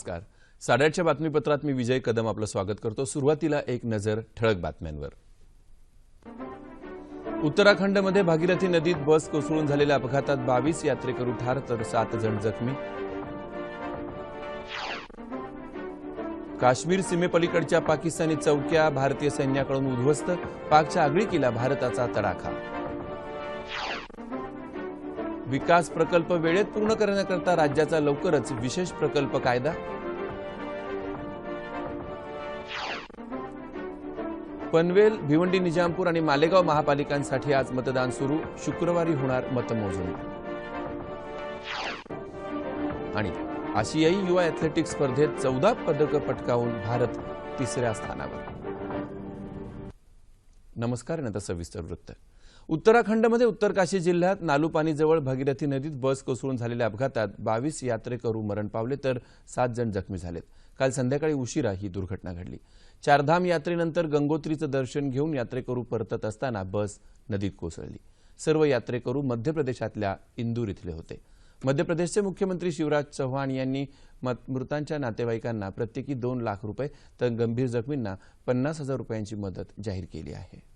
नमस्कार. साडेआठच्या बातमीपत्रात मी विजय कदम आपलं स्वागत करतो. सुरुवातीला एक नजर ठळक बातम्यांवर. उत्तराखंडमध्ये भागीरथी नदीत बस कोसळून झालेल्या अपघातात बावीस यात्रेकरू ठार तर सात जण जखमी. काश्मीर सीमेपलीकडच्या पाकिस्तानी चौक्या भारतीय सैन्याकडून उद्ध्वस्त. पाकच्या आगळीकीला भारताचा तडाखा. विकास प्रकल्प वेळेत पूर्ण करण्याकरता राज्याचा लवकरच विशेष प्रकल्प कायदा? पनवेल भिवंडी निजामपूर आणि मालेगाव महापालिकांसाठी आज मतदान सुरू. शुक्रवारी होणार मतमोजणी. आणि आशियाई युवा ॲथलेटिक्स स्पर्धेत चौदा पदकं पटकावून भारत तिसऱ्या स्थानावर. नमस्कार आणि आता सविस्तर वृत्त. उत्तराखंडमध्ये उत्तरकाशी जिल्ह्यात नालूपानीजवळ भगीरथी नदीत बस कोसळून झालेल्या अपघातात बावीस यात्रेकरू मरण पावले तर सात जण जखमी झालेत. काल संध्याकाळी उशिरा ही दुर्घटना घडली. चारधाम यात्रेनंतर गंगोत्रीचं दर्शन घेऊन यात्रेकरू परतत असताना बस नदीत कोसळली. सर्व यात्रेकरू मध्य प्रदेशातल्या इंदूर इथले होते. मध्य प्रदेशचे मुख्यमंत्री शिवराज चव्हाण यांनी मत- मृतांच्या नातेवाईकांना प्रत्येकी दोन लाख रुपये तर गंभीर जखमींना पन्नास हजार रुपयांची मदत जाहीर केली आहे.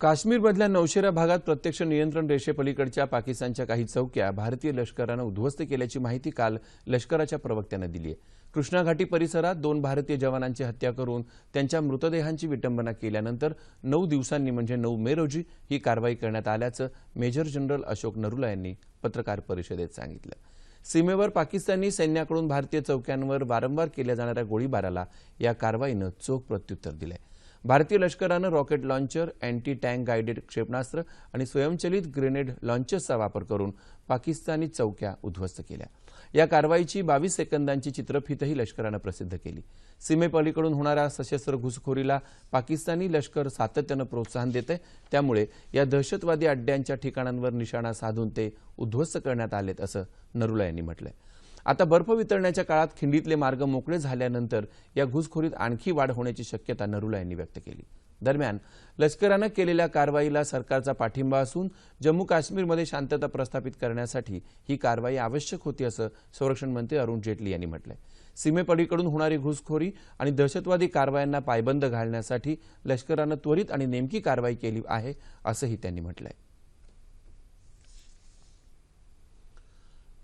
काश्मीरमधल्या नौशेरा भागात प्रत्यक्ष नियंत्रण रेषेपलीकडच्या पाकिस्तानच्या काही चौक्या भारतीय लष्करानं उद्ध्वस्त केल्याची माहिती काल लष्कराच्या प्रवक्त्यानं दिली आहे कृष्णा घाटी परिसरात दोन भारतीय जवानांची हत्या करून त्यांच्या मृतदेहांची विटंबना केल्यानंतर नऊ दिवसांनी म्हणजे नऊ मे रोजी ही कारवाई करण्यात आल्याचं मेजर जनरल अशोक नरुला यांनी पत्रकार परिषदेत सांगितलं. सीमेवर पाकिस्तानी सैन्याकडून भारतीय चौक्यांवर वारंवार केल्या जाणाऱ्या गोळीबाराला या कारवाईनं चोख प्रत्युत्तर दिलं आहे भारतीय लष्करानं rocket launcher anti tank guided क्षेपणास्त्र आणि स्वयंचलित ग्रेनेड लॉन्चर्सचा वापर करून पाकिस्तानी चौक्या उद्ध्वस्त केल्या. या कारवाईची बावीस सेकंदांची चित्रफितही लष्करानं प्रसिद्ध केली. सीमेपलीकडून होणाऱ्या सशस्त्र घुसखोरीला पाकिस्तानी लष्कर सातत्यानं प्रोत्साहन देते त्यामुळे या दहशतवादी अड्ड्यांच्या ठिकाणांवर निशाणा साधून ते उद्ध्वस्त करण्यात आलेत असं नरुला यांनी म्हटलंय. आता बर्फ वितरण्याच्या काळात खिंडीतले मार्ग मोकळे झाल्यानंतर या घुसखोरीत आणखी वाढ होण्याची शक्यता नरुला यांनी व्यक्त केली. दरम्यान लष्करानं केलेल्या कारवाईला सरकारचा पाठिंबा असून जम्मू काश्मीरमध्ये शांतता प्रस्थापित करण्यासाठी ही कारवाई आवश्यक होती असं संरक्षण मंत्री अरुण जेटली यांनी म्हटलंय. सीमेपलीकडून होणारी घुसखोरी आणि दहशतवादी कारवायांना पायबंद घालण्यासाठी लष्करानं त्वरित आणि नेमकी कारवाई केली आहे असंही त्यांनी म्हटलंय.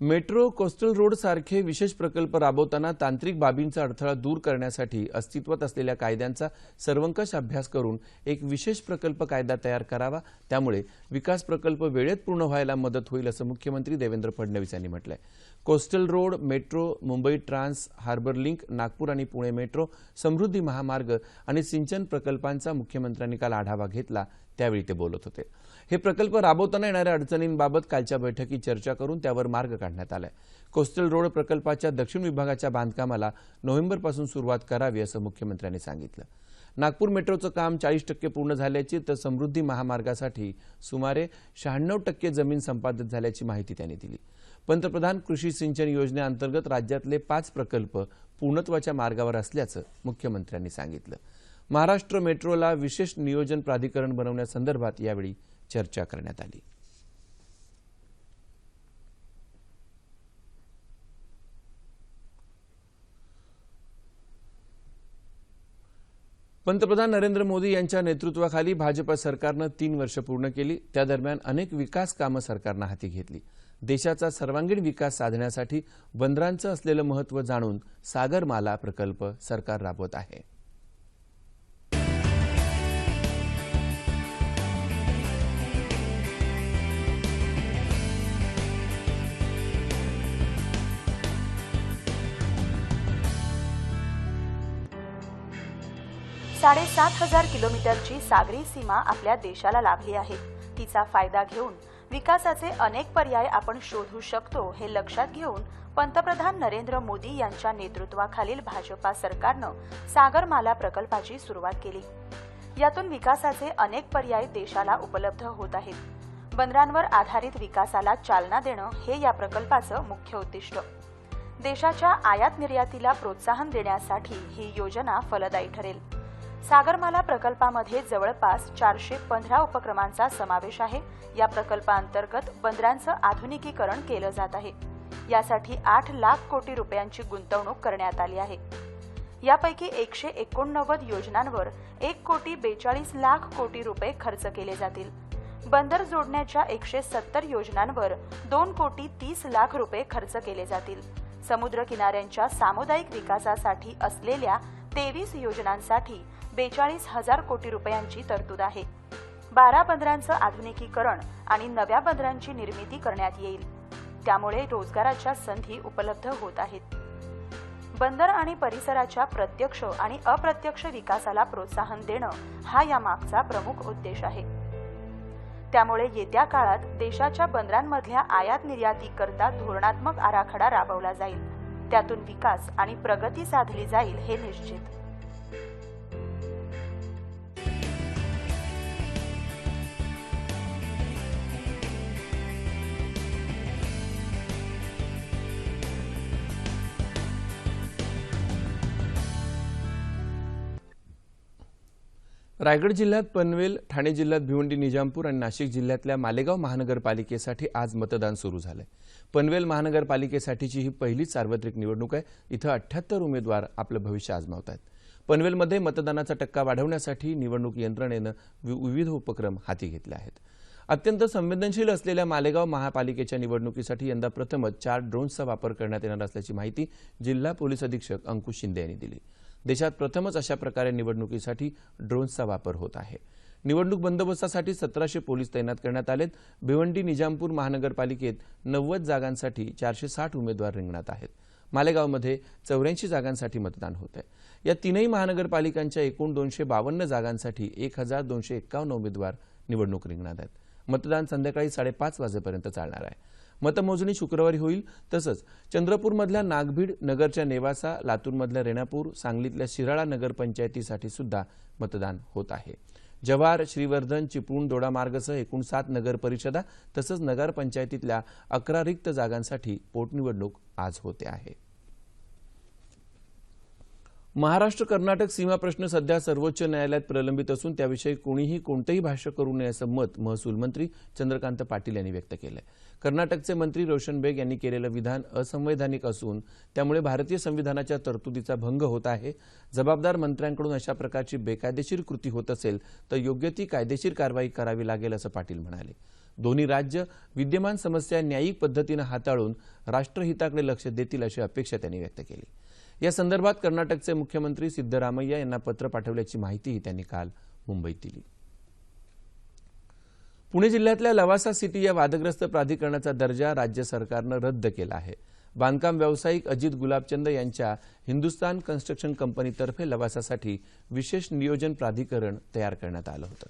मेट्रो कोस्टल रोड सारखे विशेष प्रकल्प राबवताना तांत्रिक बाबींचा अडथळा दूर करण्यासाठी अस्तित्वात असलेल्या कायद्यांचा सर्वंकष अभ्यास करून एक विशेष प्रकल्प कायदा तयार करावा. त्यामुळे विकास प्रकल्प वेळेत पूर्ण व्हायला मदत होईल असं मुख्यमंत्री देवेंद्र फडणवीस यांनी म्हटलंय. Coastal road metro Mumbai trans harbour link Nagpur आणि पुणे मेट्रो समृद्धी महामार्ग आणि सिंचन प्रकल्पांचा मुख्यमंत्र्यांनी काल आढावा घेतला. त्यावेळी ते बोलत होते. हे प्रकल्प राबवताना येणाऱ्या अडचणींबाबत कालच्या बैठकीत चर्चा करून त्यावर मार्ग काढण्यात आलाय. कोस्टल रोड प्रकल्पाच्या दक्षिण विभागाच्या बांधकामाला नोव्हेंबरपासून सुरुवात करावी असं मुख्यमंत्र्यांनी सांगितलं. नागपूर मेट्रोचं काम चाळीस टक्के पूर्ण झाल्याची तर समृद्धी महामार्गासाठी सुमारे शहाण्णव टक्के जमीन संपादित झाल्याची माहिती त्यांनी दिली. पंतप्रधान कृषी सिंचन योजनेअंतर्गत राज्यातले पाच प्रकल्प पूर्णत्वाच्या मार्गावर असल्याचं मुख्यमंत्र्यांनी सांगितलं. महाराष्ट्र मेट्रोला विशेष नियोजन प्राधिकरण बनवण्यासंदर्भात यावेळी चर्चा करण्यात आली. पंतप्रधान नरेंद्र मोदी यांच्या नेतृत्वाखाली भाजपा सरकारनं तीन वर्ष पूर्ण केली. त्या दरम्यान अनेक विकास कामं सरकारनं हाती घेतली. देशाचा सर्वांगीण विकास साधण्यासाठी बंदरांचं असलेलं महत्त्व जाणून सागरमाला प्रकल्प सरकार राबवत आहे. साडेसात हजार किलोमीटरची सागरी सीमा आपल्या देशाला लाभली आहे. तिचा फायदा घेऊन विकासाचे अनेक पर्याय आपण शोधू शकतो हे लक्षात घेऊन पंतप्रधान नरेंद्र मोदी यांच्या नेतृत्वाखालील भाजपा सरकारनं सागरमाला प्रकल्पाची सुरुवात केली. यातून विकासाचे अनेक पर्याय देशाला उपलब्ध होत आहेत. बंदरांवर आधारित विकासाला चालना देणं हे या प्रकल्पाचं मुख्य उद्दिष्ट. देशाच्या आयात निर्यातीला प्रोत्साहन देण्यासाठी ही योजना फलदायी ठरेल. सागरमाला प्रकल्पामध्ये जवळपास चारशे पंधरा उपक्रमांचा समावेश आहे. या प्रकल्पाअंतर्गत बंदरांचं आधुनिकीकरण केलं जात आहे. यासाठी आठ लाख कोटी रुपयांची गुंतवणूक करण्यात आली आहे. यापैकी एकशे एकोणनव्वद योजनांवर एक कोटी बेचाळीस लाख कोटी रुपये खर्च केले जातील. बंदर जोडण्याच्या एकशे सत्तर योजनांवर दोन कोटी तीस लाख रुपये खर्च केले जातील. समुद्र किनाऱ्यांच्या सामुदायिक विकासासाठी असलेल्या तेवीस योजनांसाठी बेचाळीस हजार कोटी रुपयांची तरतूद आहे. बारा बंदरांचं आधुनिकीकरण आणि नव्या बंदरांची निर्मिती करण्यात येईल. त्यामुळे रोजगाराच्या संधी उपलब्ध होत आहेत. बंदर आणि परिसराच्या प्रत्यक्ष आणि अप्रत्यक्ष विकासाला प्रोत्साहन देणं हा यामागचा प्रमुख उद्देश आहे. त्यामुळे येत्या काळात देशाच्या बंदरांमधल्या आयात निर्यातीकरता धोरणात्मक आराखडा राबवला जाईल. त्यातून विकास आणि प्रगती साधली जाईल हे निश्चित. रायगड जिल्ह्यात पनवेल ठाणे जिल्ह्यात भिवंडी निजामपूर आणि नाशिक जिल्ह्यातल्या मालेगाव महानगरपालिकेसाठी आज मतदान सुरू झालंय. पनवेल महानगरपालिकेसाठीची ही पहिलीच सार्वत्रिक निवडणूक आहे. इथं अठ्याहत्तर उमेदवार आपलं भविष्य आजमावत आहेत पनवेलमध्ये मतदानाचा टक्का वाढवण्यासाठी निवडणूक यंत्रणेनं वि- विविध उपक्रम हाती घेतले आहेत. अत्यंत संवेदनशील असलेल्या मालेगाव महापालिकेच्या निवडणुकीसाठी यंदा प्रथमच चार ड्रोन्सचा वापर करण्यात येणार असल्याची माहिती जिल्हा पोलीस अधीक्षक अंकुश शिंदे यांनी दिली. देशात प्रथमच अशा प्रकारे निवडणुकीसाठी ड्रोन्सचा वापर होत आहे. निवडणूक बंदोबस्तासाठी सतराशे पोलीस तैनात करण्यात आलेत. भिवंडी निजामपूर महानगरपालिकेत नव्वद जागांसाठी चारशे साठ उमेदवार रिंगणात आहेत. मालेगावमध्ये चौऱ्याऐंशी जागांसाठी मतदान होत आहे या तीनही महानगरपालिकांच्या एकूण दोनशे बावन्न जागांसाठी एक हजार दोनशे एक्कावन्न उमेदवार निवडणूक रिंगणात आहेत. मतदान संध्याकाळी साडेपाच वाजेपर्यंत चालणार आहे. मतमोजणी शुक्रवारी होईल. तसंच चंद्रपूरमधल्या नागभीड नगरच्या नेवासा लातूरमधल्या रेणापूर सांगलीतल्या शिराळा नगरपंचायतीसाठी सुद्धा मतदान होत आहे. जव्हार श्रीवर्धन चिपळूण दोडामार्गसह एकूण सात नगर परिषदा तसंच नगरपंचायतीतल्या अकरा रिक्त जागांसाठी पोटनिवडणूक आज होते आहे. महाराष्ट्र कर्नाटक सीमा प्रश्न सध्या सर्वोच्च न्यायालयात प्रलंबित असून त्याविषयी कोणीही कोणतंही भाष्य करू नये असं मत महसूल मंत्री चंद्रकांत पाटील यांनी व्यक्त केलंय. कर्नाटकचे मंत्री रोशन बेग यांनी केलेलं विधान असंवैधानिक असून त्यामुळे भारतीय संविधानाच्या तरतुदीचा भंग होत आहे. जबाबदार मंत्र्यांकडून अशा प्रकारची बेकायदेशीर कृती होत असेल तर योग्य ती कायदेशीर कारवाई करावी लागेल असं पाटील म्हणाले. दोन्ही राज्य विद्यमान समस्या न्यायिक पद्धतीनं हाताळून राष्ट्रहिताकडे लक्ष देतील अशी अपेक्षा त्यांनी व्यक्त केली. या संदर्भात कर्नाटकचे मुख्यमंत्री सिद्धरामय्या यांना पत्र पाठवल्याची माहितीही त्यांनी काल मुंबईत दिली. पुणे जिल्ह्यातल्या लवासा सिटी या वादग्रस्त प्राधिकरणाचा दर्जा राज्य सरकारनं रद्द केला आहे. बांधकाम व्यावसायिक अजित गुलाबचंद यांच्या हिंदुस्तान कन्स्ट्रक्शन कंपनीतर्फे लवासासाठी विशेष नियोजन प्राधिकरण तयार करण्यात आलं होतं.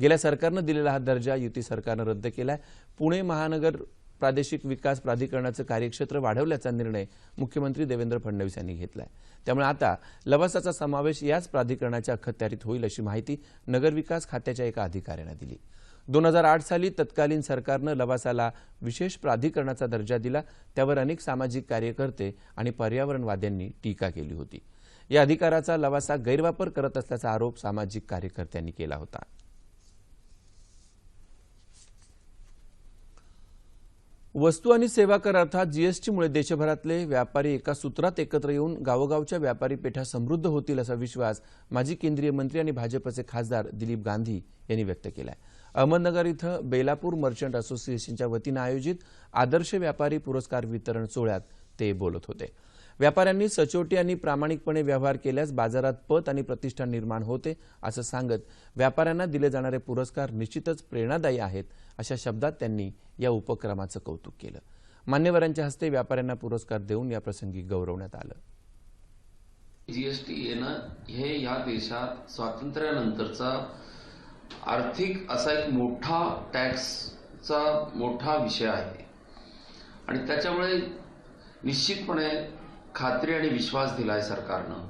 गेल्या सरकारनं दिलेला हा दर्जा युती सरकारनं रद्द केलाय. पुणे महानगर प्रादेशिक विकास प्राधिकरणाचं कार्यक्षेत्र वाढवल्याचा निर्णय मुख्यमंत्री देवेंद्र फडणवीस यांनी घेतलाय. त्यामुळे आता लवासाचा समावेश याच प्राधिकरणाच्या अखत्यारीत होईल अशी माहिती नगरविकास खात्याच्या एका अधिकाऱ्यानं दिली. दोन हजार आठ साली तत्कालीन सरकारनं लवासाला विशेष प्राधिकरणाचा दर्जा दिला. त्यावर अनेक सामाजिक कार्यकर्ते आणि पर्यावरणवाद्यांनी टीका केली होती. या अधिकाराचा लवासा गैरवापर करत असल्याचा आरोप सामाजिक कार्यकर्त्यांनी केला होता. वस्तू आणि सेवा कर अर्थात जीएसटीमुळे देशभरातले व्यापारी एका सूत्रात एकत्र येऊन गावोगावच्या व्यापारी पेठा समृद्ध होतील असा विश्वास माजी केंद्रीय मंत्री आणि भाजपचे खासदार दिलीप गांधी यांनी व्यक्त केला आहे अहमदनगर इथं बेलापूर मर्चंट असोसिएशनच्या वतीनं आयोजित आदर्श व्यापारी पुरस्कार वितरण सोहळ्यात ते बोलत होते. व्यापाऱ्यांनी सचोटी आणि प्रामाणिकपणे व्यवहार केल्यास बाजारात पत आणि प्रतिष्ठा निर्माण होते असं सांगत व्यापाऱ्यांना दिले जाणारे पुरस्कार निश्चितच प्रेरणादायी आहेत अशा शब्दात त्यांनी या उपक्रमाचं कौतुक केलं. मान्यवरांच्या हस्ते व्यापाऱ्यांना पुरस्कार देऊन या प्रसंगी गौरवण्यात आलं. जीएसटी येणं हे या देशात स्वातंत्र्यानंतरचा आर्थिक असा एक मोठा टॅक्सचा मोठा विषय आहे. आणि त्याच्यामुळे निश्चितपणे खात्री आणि विश्वास दिलाय सरकारनं.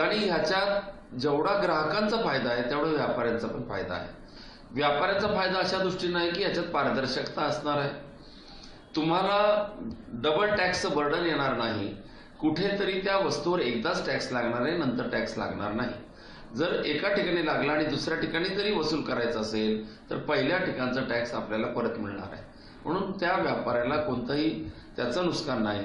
आणि ह्याच्यात जेवढा ग्राहकांचा फायदा आहे तेवढा व्यापाऱ्यांचा पण फायदा आहे. व्यापाऱ्याचा फायदा अशा दृष्टीने आहे की याच्यात पारदर्शकता असणार आहे. तुम्हाला डबल टॅक्सचं बर्डन येणार नाही. कुठेतरी त्या वस्तूवर एकदाच टॅक्स लागणार आहे नंतर टॅक्स लागणार नाही. जर एका ठिकाणी लागला आणि दुसऱ्या ठिकाणी जरी वसूल करायचं असेल तर पहिल्या ठिकाणचा टॅक्स आपल्याला परत मिळणार आहे. म्हणून त्या व्यापाऱ्याला कोणतंही त्याचं नुकसान नाही.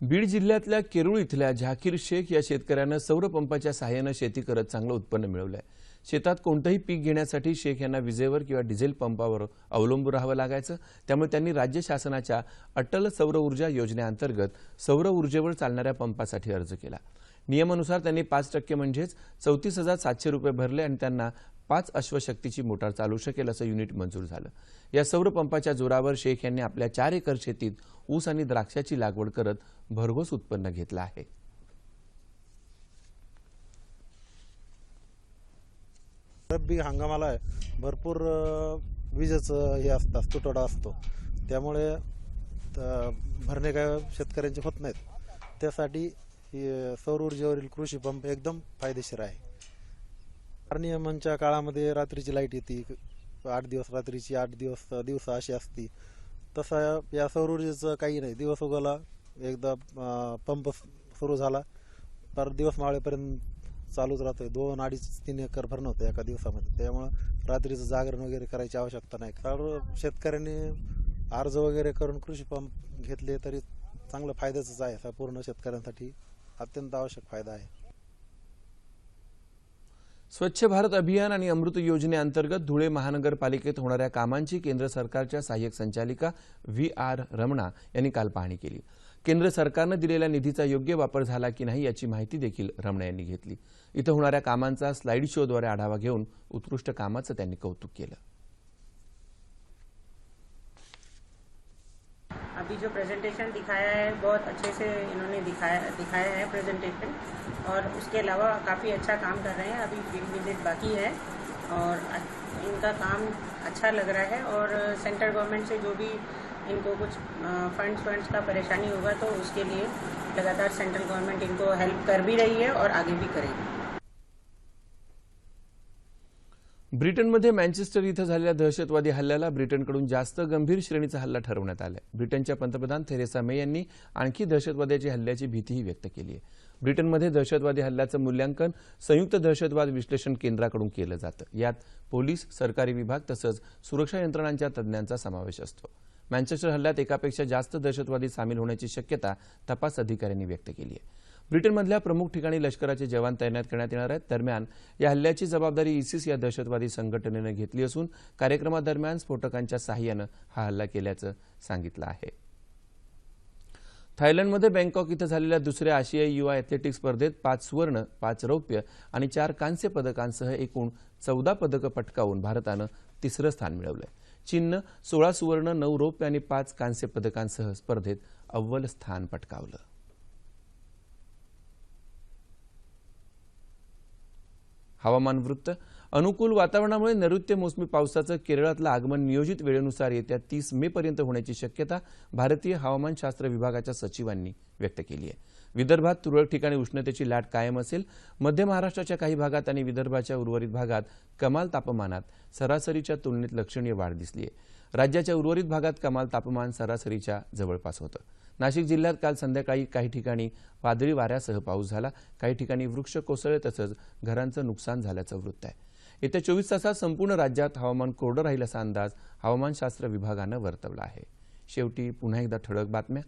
बीड जिल्ह्यातल्या केरुळ इथल्या झाकीर शेख या शेतकऱ्यानं सौर पंपाच्या सहाय्यानं शेती करत चांगलं उत्पन्न मिळवलंय. शेतात कोणतंही पीक घेण्यासाठी शेख यांना विजेवर किंवा डिझेल पंपावर अवलंबून राहावं लागायचं. त्यामुळे त्यांनी राज्य शासनाच्या अटल सौर ऊर्जा योजनेअंतर्गत सौर ऊर्जेवर चालणाऱ्या पंपासाठी अर्ज केला. नियमानुसार त्यांनी पाच टक्के म्हणजेच चौतीस हजार सातशे रुपये भरले आणि त्यांना पाच अश्वशक्तीची मोटार चालू शकेल असं युनिट मंजूर झालं. या सौर पंपाच्या जोरावर शेख यांनी आपल्या चार एकर शेतीत ऊस आणि द्राक्षाची लागवड करत भरघोस उत्पन्न घेतलं आहे. रब्बी हंगामाला भरपूर विजेचं हे असतात तुटवडा असतो. त्यामुळे भरणे काय शेतकऱ्यांचे होत नाहीत. त्यासाठी सौर ऊर्जेवरील कृषी पंप एकदम फायदेशीर आहे. नियमांच्या काळामध्ये रात्रीची लाइट येते आठ दिवस रात्रीची आठ दिवस दिवसा अशी असती. तसा या सौर ऊर्जेचं काही नाही. दिवस उगवला एकदा पंप सुरू झाला. तर दिवस मावळेपर्यंत चालूच राहतोय. दोन अडीच तीन एकर भरणं होतं एका दिवसामध्ये. त्यामुळं रात्रीचं जागरण वगैरे करायची आवश्यकता नाही. सर्व शेतकऱ्यांनी अर्ज वगैरे करून कृषी पंप घेतले तरी चांगलं फायद्याचंच आहे. पूर्ण शेतकऱ्यांसाठी अत्यंत आवश्यक फायदा आहे. स्वच्छ भारत अभियान आणि अमृत योजनेअंतर्गत धुळे महानगरपालिकेत होणाऱ्या कामांची केंद्र सरकारच्या सहाय्यक संचालिका व्ही आर रमणा यांनी काल पाहणी केली. केंद्र सरकारनं दिलेल्या निधीचा योग्य वापर झाला की नाही याची माहिती देखील रमणा यांनी घेतली. इथं होणाऱ्या कामांचा स्लाईड शोद्वारे आढावा घेऊन उत्कृष्ट कामाचं त्यांनी कौतुक केलं. अभी जो प्रेजेंटेशन दिखाया है, बहुत अच्छे से इन्होंने दिखाया दिखाया है प्रेजेंटेशन और उसके अलावा काफ़ी अच्छा काम कर रहे हैं, अभी फ़ील्ड विज़िट बाकी है। और इनका काम अच्छा लग रहा है और सेंट्रल गवर्नमेंट से जो भी इनको कुछ फंड्स फंड्स का परेशानी होगा तो उसके लिए लगातार सेंट्रल गवर्नमेंट इनको हेल्प कर भी रही है और आगे भी करेगी। ब्रिटनमध्ये मँचेस्टर इथं झालेल्या दहशतवादी हल्ल्याला ब्रिटनकडून जास्त गंभीर श्रेणीचा हल्ला ठरवण्यात आलाय. ब्रिटनच्या पंतप्रधान थेरेसा मे यांनी आणखी दहशतवाद्याची हल्ल्याची भीतीही व्यक्त केली आहे. ब्रिटनमध्ये दहशतवादी हल्ल्याचं मूल्यांकन संयुक्त दहशतवाद विश्लेषण केंद्राकडून केलं जातं. यात पोलीस सरकारी विभाग तसंच सुरक्षा यंत्रणांच्या तज्ज्ञांचा समावेश असतो. मँचेस्टर हल्ल्यात एकापेक्षा जास्त दहशतवादी सामील होण्याची शक्यता तपास अधिकाऱ्यांनी व्यक्त केली आहे. ब्रिटनमधल्या प्रमुख ठिकाणी लष्कराचे जवान तैनात करण्यात येणार आहेत. दरम्यान या हल्ल्याची जबाबदारी इसिस या दहशतवादी संघटनेनं घेतली असून कार्यक्रमादरम्यान स्फोटकांच्या सहाय्यानं हा हल्ला केल्याचं सांगितलं आहे. थायलंडमध्ये बँकॉक इथं झालेल्या दुसऱ्या आशियाई युवा ॲथलेटिक्स स्पर्धेत पाच सुवर्ण पाच रौप्य आणि चार कांस्य पदकांसह एकूण चौदा पदकं पटकावून भारतानं तिसरं स्थान मिळवलं चीननं सोळा सुवर्ण नऊ रौप्य आणि पाच कांस्य पदकांसह स्पर्धेत अव्वल स्थान पटकावलं. हवामान वृत्त. अनुकूल वातावरणामुळे नैऋत्य मोसमी पावसाचं केरळातलं आगमन नियोजित वेळेनुसार येत्या तीस मे पर्यंत होण्याची शक्यता भारतीय हवामानशास्त्र विभागाच्या सचिवांनी व्यक्त केली आहे. विदर्भात तुरळक ठिकाणी उष्णतेची लाट कायम असेल. मध्य महाराष्ट्राच्या काही भागात आणि विदर्भाच्या उर्वरित भागात कमाल तापमानात सरासरीच्या तुलनेत लक्षणीय वाढ दिसली आहे. राज्याच्या उर्वरित भागात कमाल तापमान सरासरीच्या जवळपास होतं. नाशिक जिल्ह्यात काल संध्याकाळी काही ठिकाणी वादळी वाऱ्यासह पाऊस झाला. काही ठिकाणी वृक्ष कोसळले तसंच घरांचं नुकसान झाल्याचं वृत्त आहे. येत्या चोवीस तासात संपूर्ण राज्यात हवामान कोरडं राहील असा अंदाज हवामानशास्त्र विभागानं वर्तवला आहे. शेवटी पुन्हा एकदा ठळक बातम्या.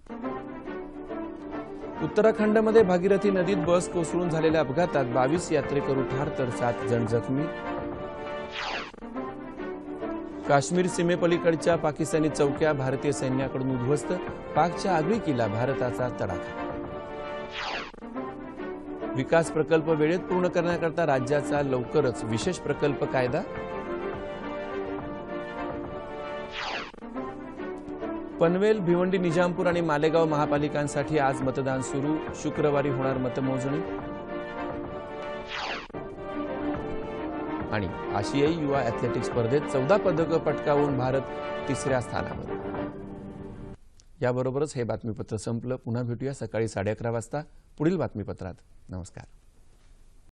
उत्तराखंडमध्ये भागीरथी नदीत बस कोसळून झालेल्या अपघातात बावीस यात्रेकरू ठार तर सात जण जखमी. काश्मीर सीमेपलीकडच्या पाकिस्तानी चौक्या भारतीय सैन्याकडून उद्ध्वस्त पाकच्या आगळीकीला भारताचा तडाखा. विकास प्रकल्प वेळेत पूर्ण करण्याकरता राज्याचा लवकरच विशेष प्रकल्प कायदा? पनवेल भिवंडी निजामपूर आणि मालेगाव महापालिकांसाठी आज मतदान सुरू. शुक्रवारी होणार मतमोजणी. आणि आशियाई युवा ॲथलेटिक्स स्पर्धेत चौदा पदकं पटकावून भारत तिसऱ्या स्थानावर. याबरोबरच हे बातमीपत्र संपलं. पुन्हा भेटूया सकाळी साडे अकरा वाजता. पुढील बातमीपत्रात. नमस्कार.